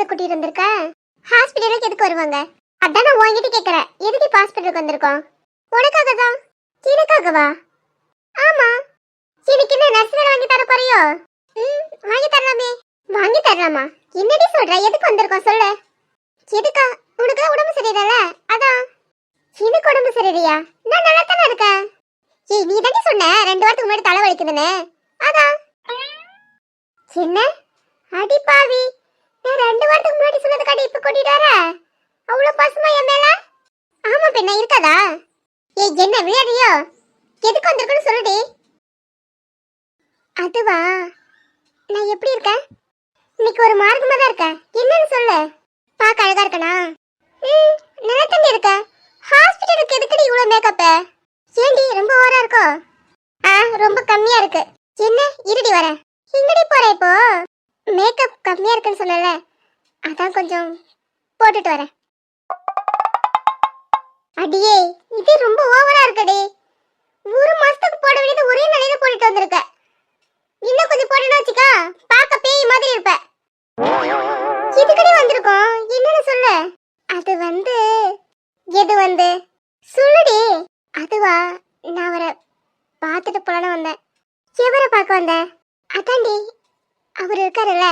எதுக்குடி கூட்டிட்டு வந்திருக்க? ஹாஸ்பிட்டலுக்கு எதுக்கு வருவாங்க? அதான் நான் உங்ககிட்ட கேக்குறேன். எதுக்கு இப்ப ஹாஸ்பிட்டலுக்கு வந்திருக்கோம்? உனக்காக தான் எனக்காகவா? ஆமா. எனக்கு என்ன நர்ஸ் வேலை வாங்கி தர போறியோ? ம் வாங்கி தரலாமே. வாங்கி தரலாமா? என்னடி சொல்ற? எதுக்கு வந்திருக்கோம் சொல்லு. எதுக்கா? உனக்கு உடம்பு சரியில்லைல? அதான். எனக்கு உடம்பு சரியில்லையா? நான் நல்லா தானே இருக்கேன். ஏய் நீ தானே சொன்ன? ரெண்டு வாரத்துக்கு முன்னாடி தலை வலிக்குதுன்னு. அதான். என்ன? அடி பாவி. ரெண்டு வாரத்துக்கு முன்னாடி சொன்னதுக்காண்டி இப்ப கொட்டிட்டு வர? அவ்வளவு பசுமா என் மேல? ஆமா பெண்ணா இருக்காதா? ஏய் என்ன விளையாடியோ எதுக்கு வந்திருக்குன்னு சொல்லுடி அதுவா? நான் எப்படி இருக்கேன்? இன்னைக்கு ஒரு மார்க்கமா தான் இருக்கேன். என்னன்னு சொல்லு. பார்க்க அழகா இருக்கனா? ம் நல்லா தண்ணி இருக்க. ஹாஸ்பிட்டலுக்கு எதுக்குடி இவ்வளவு மேக்கப்பு ஏண்டி ரொம்ப ஓரா இருக்கோ? ஆ ரொம்ப கம்மியா இருக்கு. என்ன? இருடி வரேன். எங்கடி போற இப்போ? மேக்கப் கம்மியா இருக்குன்னு சொல்லல. அதான் கொஞ்சம் போட்டுட்டு வரேன். அடியே இது ரொம்ப ஓவரா இருக்குடி. ஒரு மாசத்துக்கு போட வேண்டியது ஒரே நிலையில போட்டுட்டு வந்திருக்க. இன்னும் கொஞ்சம் போடணும் வச்சுக்கா பார்க்க பேய் மாதிரி இருப்ப. இதுக்கடி வந்திருக்கோம் என்னன்னு சொல்லு? அது வந்து எது வந்து? சொல்லுடி. அதுவா நான் அவரை பார்த்துட்டு போலான்னு வந்தேன். எவரை பார்க்க வந்தேன் அதாண்டி அவர் இருக்காருல்ல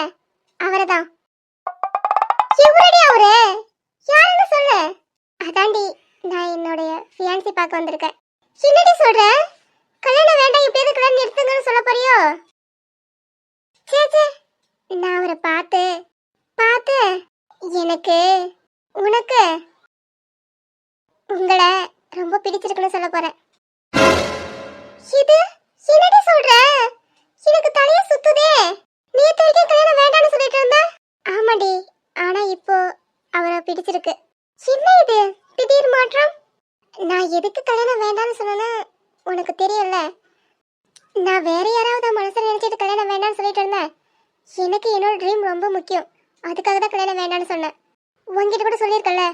அவரை தான் எவரடி அவரு. யாருன்னு சொல்லு. அதாண்டி நான் என்னுடைய ஃபியான்சி பார்க்க வந்திருக்கேன். என்னடி சொல்ற? கல்யாணம் வேண்டாம் இப்படியாவது கல்யாணம் நிறுத்துங்கன்னு சொல்ல போறியோ? சே சே நான் அவரை பார்த்து பார்த்து எனக்கு உனக்கு உங்களை ரொம்ப பிடிச்சிருக்குன்னு சொல்ல போறேன். இது என்னடி சொல்ற? எனக்கு தலைய சுத்துதே. நீ வரைக்கும் கல்யாணம் வேண்டாம்னு சொல்லிட்டு இருந்தா? ஆமாடி ஆனா இப்போ அவரை பிடிச்சிருக்கு. என்ன இது திடீர் மாற்றம். நான் எதுக்கு கல்யாணம் வேண்டாம்னு சொன்னேன்னு உனக்கு தெரியல நான் வேற யாராவது மனசுல நினைச்சிட்டு கல்யாணம் வேண்டாம்னு சொல்லிட்டு இருந்தேன். எனக்கு என்னோட ட்ரீம் ரொம்ப முக்கியம். அதுக்காக தான் கல்யாணம் வேண்டாம்னு சொன்னேன். உங்ககிட்ட கூட சொல்லியிருக்கல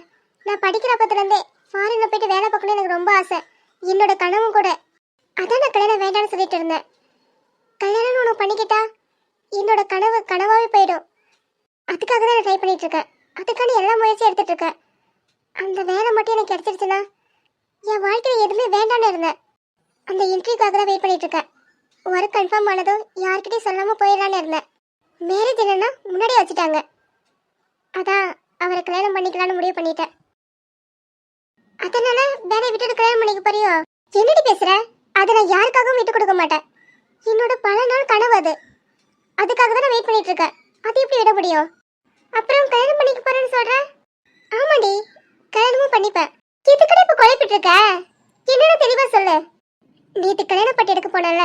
நான் படிக்கிற அப்பத்துலேருந்தே ஃபாரினில் போயிட்டு வேலை பார்க்கணும்னு எனக்கு ரொம்ப ஆசை. என்னோட கனவும் கூட. அதான் நான் கல்யாணம் வேண்டாம்னு சொல்லிட்டு இருந்தேன். கல்யாணம்னு உனக்கு பண்ணிக்கிட்டா என்னோட கனவு கனவாவே போயிடும். அதுக்காக தான் நான் ட்ரை பண்ணிட்டு இருக்கேன் அதுக்கான எல்லா முயற்சியும் எடுத்துட்டு இருக்கேன் அந்த வேலை மட்டும் எனக்கு கிடைச்சிருச்சுன்னா என் வாழ்க்கையில் எதுவுமே வேண்டாம்னு இருந்தேன். அந்த இன்ட்ரிக்காக தான் வெயிட் பண்ணிட்டு இருக்கேன் ஒர்க் கன்ஃபார்ம் ஆனதும் யார்கிட்டயும் சொல்லாமல் போயிடலான்னு இருந்தேன். மேரேஜ் என்னன்னா முன்னாடியே வச்சுட்டாங்க. அதான் அவரை கல்யாணம் பண்ணிக்கலாம்னு முடிவு பண்ணிட்டேன். அதனால வேலையை விட்டுட்டு கல்யாணம் பண்ணிக்க போறியோ? என்னடி பேசுற? அதை நான் யாருக்காகவும் விட்டு கொடுக்க மாட்டேன். என்னோட பல நாள் கனவு அது. அதுக்காக தான் நான் வெயிட் பண்ணிட்டு இருக்கேன் அது எப்படி விட முடியும்? அப்புறம் கல்யாணம் பண்ணிக்க போறேன்னு சொல்ற? ஆமாடி கல்யாணமும் பண்ணிப்பேன். எதுக்கடி இப்ப குழப்பிட்டு இருக்க என்னடா தெளிவா சொல்லு. நேத்து கல்யாணம் பட்டு எடுக்க போனல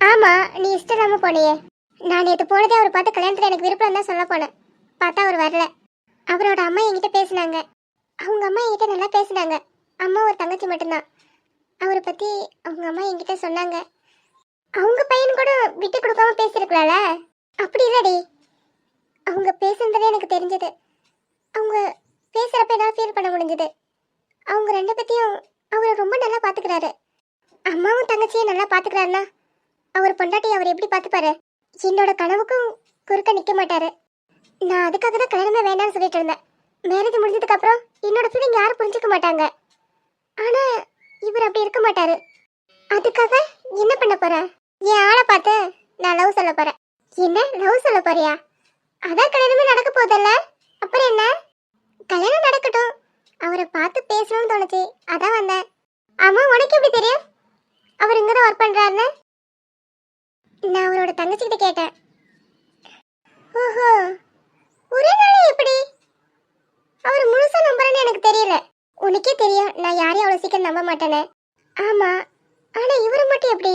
ஆமா நீ இஷ்டம் இல்லாம போனியே. நான் நேத்து போனதே அவர் பார்த்து கல்யாணத்துல எனக்கு விருப்பம் தான் சொல்ல போனேன். பார்த்தா அவர் வரல. அவரோட அம்மா என்கிட்ட பேசினாங்க. அவங்க அம்மா என்கிட்ட நல்லா பேசினாங்க. அம்மா ஒரு தங்கச்சி மட்டும்தான். அவரை பத்தி அவங்க அம்மா என்கிட்ட சொன்னாங்க. அவங்க பையன் கூட விட்டு கொடுக்காம பேசியிருக்கலாம்ல? அப்படி இல்லடி. அவங்க பேசுனதுல எனக்கு தெரிஞ்சது. அவங்க பேசுகிறப்ப என்னால் ஃபீல் பண்ண முடிஞ்சது. அவங்க ரெண்டு பற்றியும் அவரை ரொம்ப நல்லா பார்த்துக்கிறாரு அம்மாவும் தங்கச்சியும் நல்லா பார்த்துக்கிறாருன்னா அவர் பொண்டாட்டி அவர் எப்படி பார்த்துப்பாரு என்னோட கனவுக்கும் குறுக்க நிற்க மாட்டாரு. நான் அதுக்காக தான் கல்யாணமே வேண்டாம்னு சொல்லிட்டு இருந்தேன். மேரேஜ் முடிஞ்சதுக்கப்புறம் என்னோட ஃபீலிங் யாரும் புரிஞ்சுக்க மாட்டாங்க. ஆனால் இவர் அப்படி இருக்க மாட்டாரு. அதுக்காக என்ன பண்ண போகிறேன் என் ஆளை பார்த்து நான் லவ் சொல்ல போகிறேன் என்ன? லவ் சொல்ல போறியா? அதான் கல்யாணமே நடக்க போதல்ல அப்புறம் என்ன? கல்யாணம் நடக்கட்டும். அவரை பார்த்து பேசணும்னு தோணுச்சு. அதான் வந்தேன். ஆமா உனக்கு எப்படி தெரியும்? அவர் இங்க தான் ஒர்க் பண்றாருன்னு? நான் அவரோட தங்கச்சிக்கிட்ட கேட்டேன். ஓஹோ ஒரே நாள் எப்படி? அவர் முழுசா நம்புறேன்னு எனக்கு தெரியல. உனக்கே தெரியும் நான் யாரையும் அவ்வளோ சீக்கிரம் நம்ப மாட்டேனே ஆமா ஆனா இவரு மட்டும் எப்படி?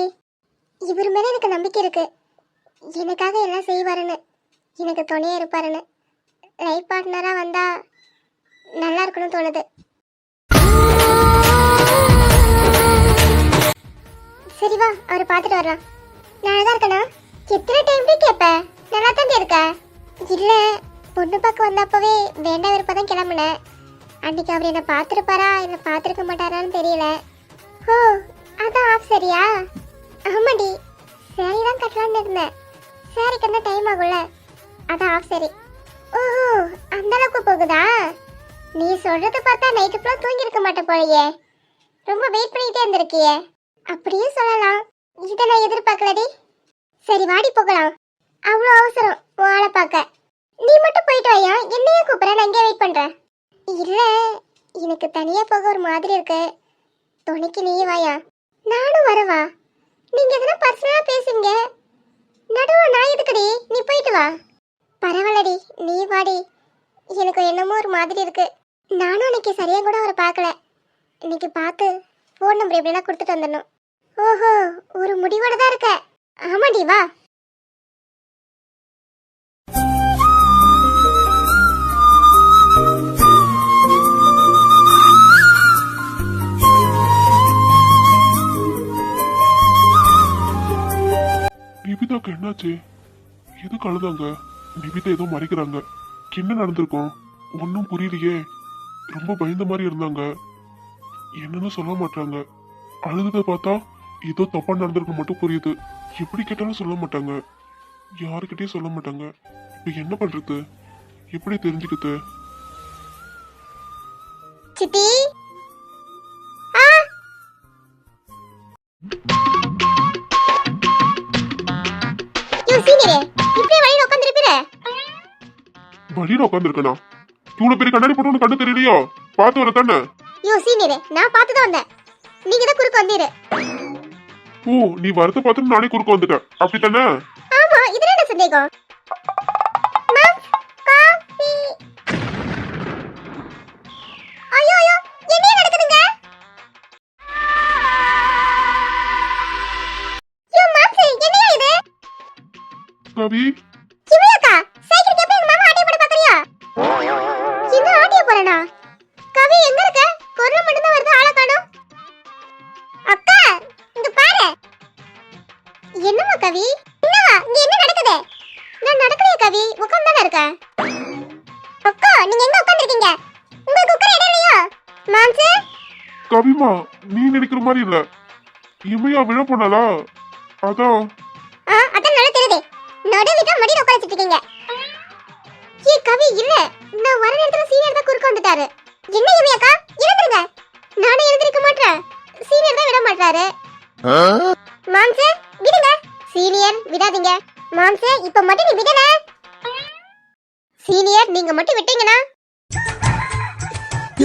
இவர் மேல எனக்கு நம்பிக்கை இருக்கு. எனக்காக எல்லாம் செய்வாருன்னு. எனக்கு துணையே இருப்பாருன்னு. லைஃப் பார்ட்னராக வந்தால் நல்லா இருக்கணும்னு தோணுது. சரி வா அவரை பார்த்துட்டு வரலாம். நான் தான் இருக்கேண்ணா எத்தனை டைம் கேட்பேன் நல்லா தான் இருக்க? இல்லை பொண்ணு பார்க்க வந்தப்பவே வேண்டாம் விருப்பம் தான் கிளம்புனேன் அன்றைக்கி அவர் என்ன பார்த்துருப்பாரா என்னை பார்த்துருக்க மாட்டாரான்னு தெரியல. ஓ அதான் ஆஃப் சரியா ஆமாடி சரி தான் கட்டலான்னு இருந்தேன். சரி கண்ணா டைம் ஆகும்ல? அதான் ஆஃப் சரி. ஓஹோ அந்த அளவுக்கு போகுதா? நீ சொல்றத பார்த்தா நைட்டு ஃபுல்லாக தூங்கி இருக்க மாட்டே போலயே. ரொம்ப வெயிட் பண்ணிட்டே இருந்திருக்கியே. அப்படியே சொல்லலாம். இதை நான் எதிர்பார்க்கலடி. சரி வாடி போகலாம். அவ்வளோ அவசரம் வாழை பார்க்க. நீ மட்டும் போயிட்டு வாயா? என்னையே கூப்பிட நான் இங்கே வெயிட் பண்ணுறேன் இல்லை எனக்கு தனியாக போக ஒரு மாதிரி இருக்கு. துணைக்கு நீ வாயா. நானும் வரவா? நீங்கள் எதனா பர்சனலாக பேசுங்க. நடுவில் நான் எதுக்குடி? நீ போயிட்டு வா. பரவாயில்லடி நீ வாடி. எனக்கு என்னமோ ஒரு மாதிரி இருக்கு. நானும் அன்னைக்கு சரியாக கூட அவரை பார்க்கல. இன்னைக்கு பார்த்து ஃபோன் நம்பர் எப்படின்னா கொடுத்துட்டு வந்துடணும். ஓஹோ ஒரு முடிவோட தான் இருக்க. ஆமாடி வா. நிபிதாக்கு என்னாச்சு? எதுக்கு அழுதாங்க? நிபிதா ஏதோ மறைக்கிறாங்க. என்ன நடந்திருக்கும்? ஒன்றும் புரியலையே. ரொம்ப பயந்த மாதிரி இருந்தாங்க. என்னன்னு சொல்ல மாட்டாங்க. அழுதுதை பார்த்தா ஏதோ தப்பா நடந்திருக்க மட்டும் புரியுது. எப்படி கேட்டாலும் சொல்ல மாட்டாங்க. யாருக்கிட்டயும் சொல்ல மாட்டாங்க. இப்போ என்ன பண்றது? எப்படி தெரிஞ்சுக்கிட்டு? சித்தி? ஆ? வழியில உட்காந்துருக்கனா இவ்வளவு பெரிய கண்ணாடி போட்டு உனக்கு கண்ணு தெரியலையோ? பார்த்து வர தானே யோ சீனியரே நான் பார்த்து தான் வந்தேன். நீங்க தான் குறுக்க வந்தீரு. ஓ நீ வரத பார்த்துட்டு நானே குறுக்க வந்துட்டேன். அப்படித்தானே? ஆமா இதுல என்ன சந்தேகம்? இருக்கேன். அக்கா நீங்க எங்க உட்கார்ந்திருக்கீங்க உங்களுக்கு உட்கார இடம் இல்லையா? மாம்சு? கவிமா நீ நினைக்கிற மாதிரி இல்ல. இமையா விழ போனாலா அதான் ஆ அதான் நல்லா தெரியுது. நடு வீட்டா மடியில உட்கார வச்சிருக்கீங்க. ஏ கவி இல்ல. நான் வர நேரத்துல சீனியர் தான் குறுக்க வந்துட்டாரு. என்ன இவன் அக்கா? எழுந்துருங்க. நானே எழுந்திருக்க மாட்டேன். சீனியர் தான் விட மாட்டாரு மாம்சே விடுங்க. சீனியர் விடாதீங்க. மாம்சே இப்ப மட்டும் நீ விடல. சீனியர் நீங்க மட்டும் விட்டீங்கன்னா?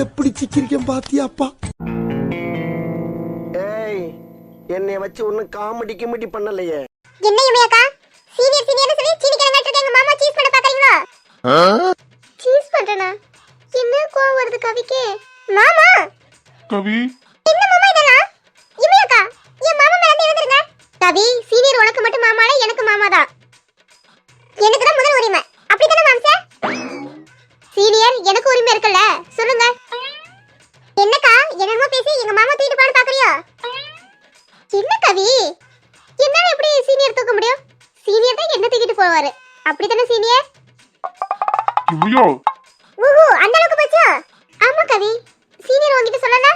எப்படி சிக்கிரிக்கம் பாத்தியாப்பா ஏய் என்னை வச்சு ஒன்னும் காமெடி கிமெடி பண்ணலையே. என்ன அக்கா? சீனியர் சீனியர் சொல்லி சீனி கிழங்காட்டு எங்க மாமா சீஸ் பண்ண பாக்குறீங்களா? சீஸ் பண்றேனா? என்ன கோவம் வருது கவிக்கு? மாமா! கவி? என்ன மாமா இதெல்லாம்? அக்கா என் மாமா மேல இருந்து எழுந்துருங்க. கவி சீனியர் உனக்கு மட்டும் மாமால எனக்கு மாமா தான் எனக்கு தான் முதல் உரிமை. அப்படிதானே மாம்சே? சீனியர் எனக்கு உரிமை இருக்குல்ல? சொல்லுங்க. என்னக்கா? என்னமோ பேசி எங்க மாமா தூக்கிட்டு போன பாக்குறியோ? என்ன கவி? என்னால எப்படி சீனியர் தூக்க முடியும்? சீனியர் தான் என்ன தூக்கிட்டு போவாரு? அப்படித்தானே சீனியர்? இமையா ஊஹு அந்த அளவுக்கு போச்சா? ஆமா கவி. சீனியர் உன்கிட்ட சொல்லல?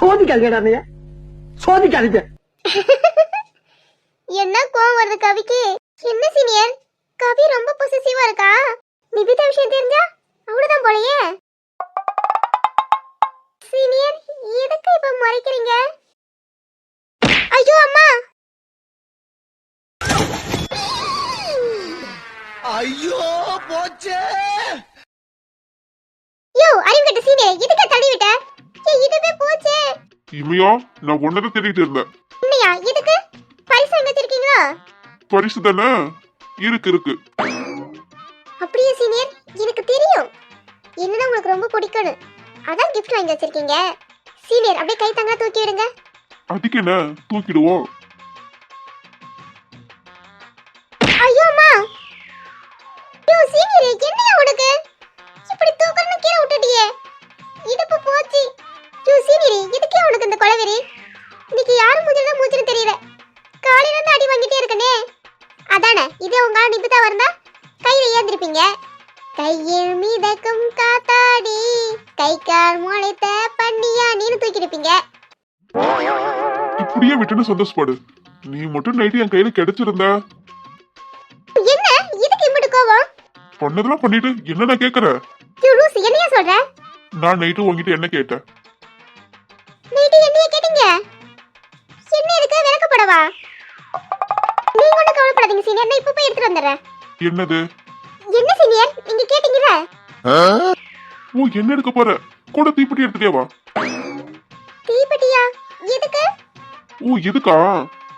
சோதிக்காதீங்கடா நீங்க என்ன கோவம் வருது கவிக்கு? என்ன சீனியர்? கவி ரொம்ப பொசிசிவா இருக்கா? நிபிதா விஷயம் தெரிஞ்சா? அவ்வளவுதான் போலயே. சீனியர் எதுக்கு இப்ப மறைக்கிறீங்க? ஐயோ அம்மா! ஐயோ போச்சே! யோ அறிவு கட்ட சீனியர் எதுக்கு தள்ளி விட்ட? இமையா நான் ஒன்னதான் தேடிட்டு இருந்தேன். இல்லையா இதுக்கு பரிசு வாங்கி வச்சிருக்கீங்களா? பரிசு தானே? இருக்கு இருக்கு. அப்படியே சீனியர்? எனக்கு தெரியும். என்னன்னா உங்களுக்கு ரொம்ப பிடிக்கும்னு. அதான் gift வாங்கி வச்சிருக்கீங்க. சீனியர் அப்படியே கை தங்கா தூக்கி விடுங்க. அதுக்கு என்ன? தூக்கிடுவோம். ஏந்திருப்பீங்க கையில் மிதக்கும் காத்தாடி கை கால் முளைத்த பண்ணியா நீனு தூக்கிருப்பீங்க இப்படியே விட்டுன்னு சந்தோஷப்படு. நீ மட்டும் நைட்டு என் கையில கிடைச்சிருந்த. என்ன? இதுக்கு இம்பிட்டு கோவம் பண்ணதெல்லாம் பண்ணிட்டு என்ன நான் கேக்குற? லூசு என்னையா சொல்ற? நான் நைட்டு உங்ககிட்ட என்ன கேட்டேன்? நைட்டு என்னைய கேட்டீங்க? என்ன இருக்கு? விளக்கப்படவா? நீங்க ஒண்ணும் கவலைப்படாதீங்க சீனியர் நான் இப்ப போய் எடுத்துட்டு வந்துடுறேன். என்னது? என்ன சீனியர் நீங்க கேட்டீங்கல்ல? ஓ என்ன எடுக்க போற? கூட தீப்பெட்டி எடுத்துட்டே வா. தீப்பெட்டியா? எதுக்கு? ஓ எதுக்கா?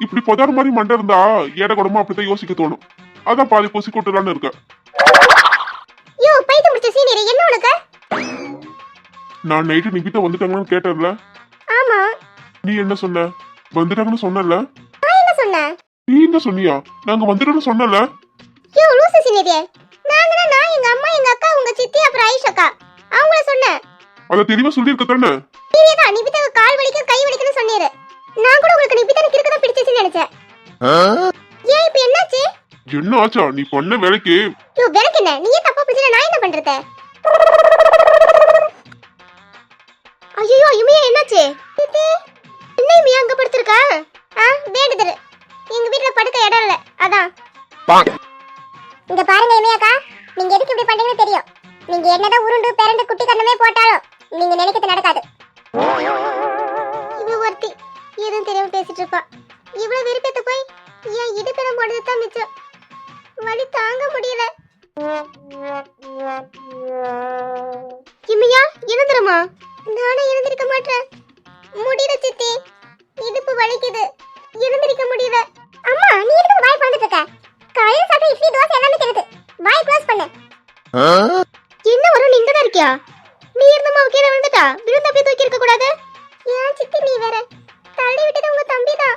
இப்படி பதார் மாதிரி மண்டை இருந்தா ஏட கூடமா அப்படித்தான் யோசிக்க தோணும். அதான் பாதி பூசி கொட்டலான்னு இருக்க. யோ பைத்து முடிச்ச சீனியர் என்ன உனக்கு? நான் நைட்டு நிகிதா வந்துட்டாங்கன்னு கேட்டேன்ல. ஆமா. நீ என்ன சொன்ன? வந்துட்டாங்கன்னு சொன்னல நான் என்ன சொன்னேன்? நீ என்ன சொன்னியா? நாங்க வந்துட்டோம்னு சொன்னல யோ லூசு சீனியர் நாங்கன்னா நான் எங்க அம்மா எங்க அக்கா உங்க சித்தி அப்புறம் ஐஷ் அக்கா அவங்கள சொன்னேன். அத தெளிவா சொல்லியிருக்க தானே நீங்க தான் நிபிதா கால் வலிக்கும் கை வலிக்கும்னு சொன்னீரு. நான் கூட உங்களுக்கு நிபிதா கிறுக்கு தான் பிடிச்சிச்சுன்னு நினைச்சேன். ஏன் இப்ப என்னாச்சு? என்ன ஆச்சா? நீ பண்ண வேலைக்கு யோ விளக்கு என்ன? நீயே தப்பா பிடிச்சல நான் என்ன பண்றது? ஐயோ இமையா என்னாச்சு? என்ன இமையா அங்க படுத்திருக்கா? ஆ வேண்டுதல். எங்க வீட்ல படுக்க இடம் இல்ல. அதான். இங்க பாருங்க இமயக்கா. நீங்க எதுக்கு இப்படி பண்றீங்கன்னு தெரியும். நீங்க என்னதான் உருண்டு பிறண்டு குட்டி கண்ணமே போட்டாலும் நீங்க நினைக்கிறது நடக்காது. இவ ஒருத்தி எதுவும் தெரியாம பேசிட்டு இருப்பா. இவ்வளவு விருப்பத்தை போய் என் இடுப்பிடம் போடுறது தான் மிச்சம். வலி தாங்க முடியல. இம்மையா எழுந்துருமா நானே எழுந்திருக்க மாட்டேன். முடியல சித்தி. இடுப்பு வலிக்குது. எழுந்திருக்க முடியல. அம்மா நீ எதுக்கு வாய் பறந்துட்டு இருக்க? காலையில சாப்பிட்ட இட்லி தோசை எல்லாமே தெரியுது வாய் க்ளோஸ் பண்ணு. என்ன வரும் நீங்க தான் இருக்கியா? நீ இருந்தமா கீழே விழுந்துட்டா? விழுந்து அப்படியே தூக்கி இருக்க கூடாது? ஏன் சித்தி நீ வேற. தள்ளி விட்டது உங்க தம்பி தான்.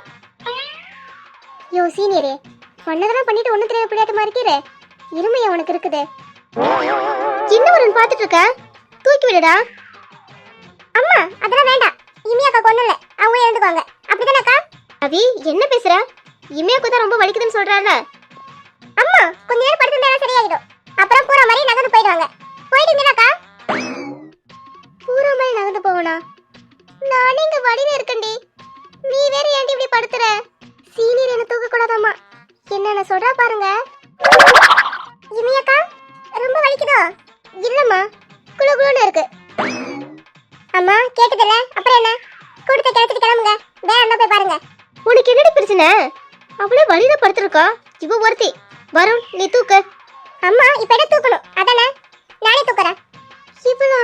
யோ சீனியரே பண்ணதெல்லாம் பண்ணிட்டு ஒண்ணு தெரியாத பிள்ளையாட்டமா இருக்கீரே இருமையா உனக்கு இருக்குது. என்ன ஒரு பாத்துட்டு இருக்க? தூக்கி விடுடா. அம்மா அதெல்லாம் வேண்டாம். இமியாக்கா கொன்னல அவங்க எழுந்துக்கோங்க அப்படிதானக்கா அவி என்ன பேசுற? இமியாக்கு தான் ரொம்ப வலிக்குதுன்னு சொல்றால அம்மா கொஞ்ச நேரம் படுத்திருந்தா சரியாயிடும். அப்புறம் பூரா மாதிரி நகர்ந்து போயிடுவாங்க. போயிட்டீங்களாக்கா பூரா மாதிரி நகர்ந்து போவனா? நானே இங்க வழியில இருக்கேன்டி. நீ வேற ஏன்டி இப்படி படுத்துற? சீனியர் என்ன தூக்க கூடாதாம்மா என்னென்ன சொல்றா பாருங்க. இமையக்கா ரொம்ப வலிக்குதோ? இல்லம்மா குளு குளுன்னு இருக்கு. அம்மா கேட்டதில்ல. அப்புறம் என்ன? கொடுத்த கிடச்சிட்டு கிளம்புங்க. வேற போய் பாருங்க. உனக்கு என்னடி பிரச்சனை? அவளே வழியில படுத்திருக்கா. இவ ஒருத்தி. வரும் நீ தூக்கு. அம்மா இப்ப என்ன தூக்கணும்? அதானே? நானே தூக்குறேன். இவளா?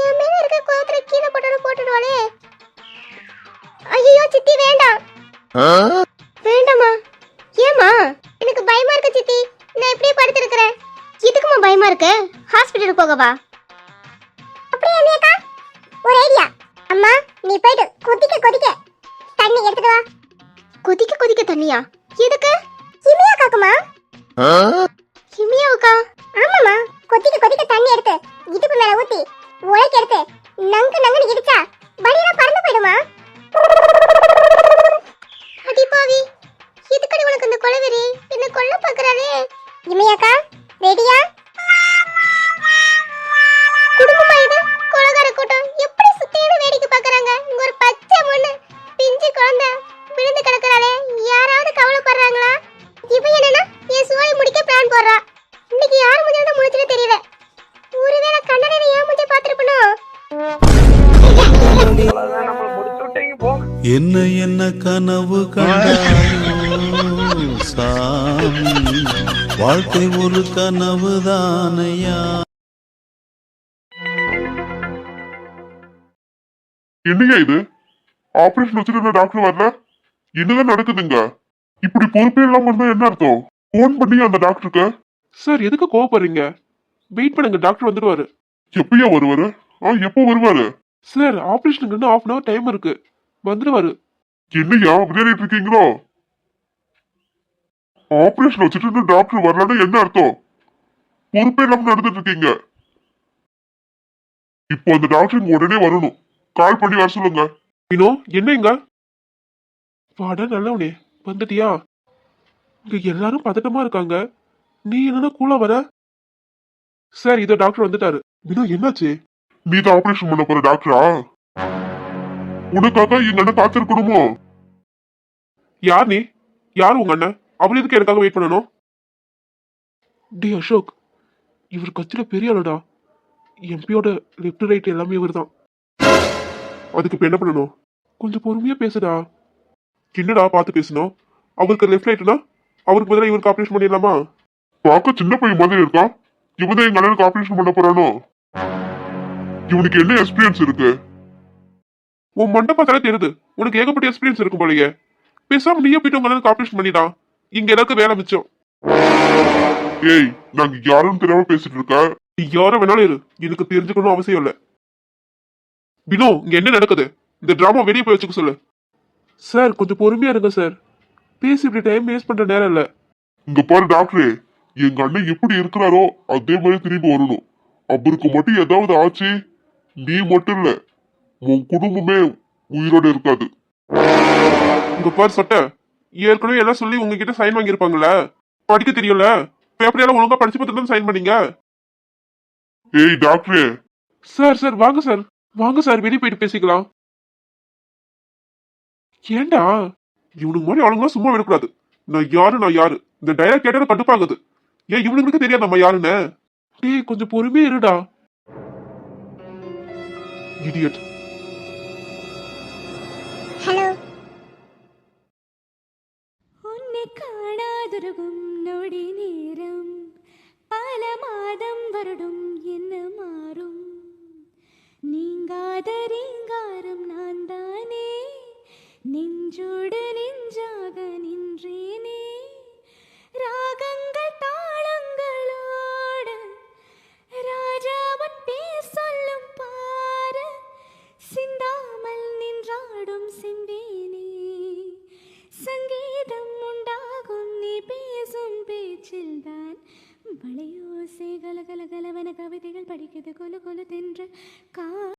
என் மேல இருக்க கோவத்துல கீழே போட்டாலும் போட்டுடுவாளே. ஐயோ சித்தி வேண்டாம். வேண்டாமா ஏமா எனக்கு பயமா இருக்கு சித்தி. நான் இப்படியே படுத்திருக்கிறேன். இதுக்குமா பயமா இருக்கு? ஹாஸ்பிட்டலுக்கு போகவா அப்படியே அம்மியாக்கா ஒரு ஐடியா. அம்மா நீ போயிட்டு கொதிக்க கொதிக்க. தண்ணி எடுத்துட்டு வா. கொதிக்க கொதிக்க தண்ணியா? எதுக்கு? இமியாவுக்கா ஆமாமா கொதிக்க கொதிக்க என்ன என்ன கனவு கண்டாயோ சாமி. வாழ்க்கை ஒரு கனவு தானையா? என்னங்க இது? ஆபரேஷன் வச்சுட்டு இந்த டாக்டர் வரல? என்னதான் நடக்குதுங்க? இப்படி பொறுப்பே இல்லாம இருந்தா என்ன அர்த்தம்? போன் பண்ணி அந்த டாக்டருக்கு சார் எதுக்கு கோவப்படுறீங்க? வெயிட் பண்ணுங்க டாக்டர் வந்துடுவாரு. எப்பயா வருவாரு? ஆ எப்போ வருவாரு? சார் ஆப்ரேஷனுக்கு இன்னும் ஹாஃப் அன் அவர் டைம் இருக்கு. வந்துடுவாரு என்னையா விளையாடிட்டு இருக்கீங்களோ ஆபரேஷன் வச்சுட்டு டாக்டர் வரலன்னு என்ன அர்த்தம்? பொறுப்பே இல்லாம நடந்துட்டு இருக்கீங்க இப்போ அந்த டாக்டர் உடனே வரணும். கால் பண்ணி வர சொல்லுங்க. வினோ என்னங்க வாடா நல்லவனே. வந்துட்டியா? இங்க எல்லாரும் பதட்டமா இருக்காங்க. நீ என்னன்னா கூலா வர? சார் இதோ டாக்டர் வந்துட்டாரு. வினோ என்னாச்சு? நீ தான் ஆபரேஷன் பண்ண போற டாக்டரா உனக்காக அண்ணன் காத்திருக்கணுமோ? யார் நீ? யார் உங்க அண்ணன்? அவர் எதுக்கு எனக்காக வெயிட் பண்ணணும்? டி அசோக் இவர் கட்சியில பெரிய ஆளுடா. எம்பியோட லெஃப்ட் ரைட் எல்லாமே இவர் தான் அதுக்கு இப்ப என்ன பண்ணணும்? கொஞ்சம் பொறுமையா பேசுடா. என்னடா பார்த்து பேசணும்? அவருக்கு லெஃப்ட் ரைட்னா அவருக்கு பதிலாக இவருக்கு ஆப்ரேஷன் பண்ணிடலாமா? பார்க்க சின்ன பையன் மாதிரி இருக்கான் இவன் தான் எங்க அண்ணனுக்கு ஆபரேஷன் பண்ண போறானோ? இவனுக்கு என்ன எக்ஸ்பீரியன்ஸ் இருக்கு? உன் மண்டை பார்த்தாலே தெரியுது உனக்கு ஏகப்பட்ட எக்ஸ்பீரியன்ஸ் இருக்கும் போலயே. பேசாம நீயே போயிட்டு உங்க அண்ணனுக்கு ஆப்ரேஷன் பண்ணிடா. இங்க எல்லாருக்கும் வேலை மிச்சம். ஏய் நாங்க யாருன்னு தெரியாம பேசிட்டு இருக்க? நீ யார வேணாலும் இரு. எனக்கு தெரிஞ்சுக்கணும் அவசியம் இல்ல. பினோ இங்க என்ன நடக்குது? இந்த டிராமா வெளியே போய் வச்சுக்க சொல்லு. சார் கொஞ்சம் பொறுமையா இருங்க சார் பேசி இப்படி டைம் வேஸ்ட் பண்ற நேரம் இல்ல. இங்க பாரு டாக்டரே எங்க அண்ணன் எப்படி இருக்கிறாரோ அதே மாதிரி திரும்பி வரணும். அவருக்கு மட்டும் ஏதாவது ஆச்சு? நீ மட்டும் இல்ல. உன் குடும்பமே உயிரோட இருக்காது. உங்க பார் சொட்ட. ஏற்கனவே எல்லாம் சொல்லி உங்ககிட்ட சைன் வாங்கியிருப்பாங்கல்ல? படிக்க தெரியும்ல? பேப்பர் எல்லாம் ஒழுங்கா படிச்சு பார்த்து சைன் பண்ணீங்க? ஏய் டாக்டரே சார் சார் வாங்க சார். வாங்க சார் வெளியே போயிட்டு பேசிக்கலாம். ஏன்டா இவனுக்கு மாதிரி ஆளுங்களாம் சும்மா விடக்கூடாது. நான் யாரு நான் யாரு? இந்த டைலாக் கேட்டாலும் கடுப்பாகுது. ஏன் இவனுங்களுக்கு தெரியாது நம்ம யாருன்னு? டேய் கொஞ்சம் பொறுமையா இருடா. இடியட் ഹലോ ഒന്നെ കാണാതൊരുകും നൊടി നേരം. പലമായ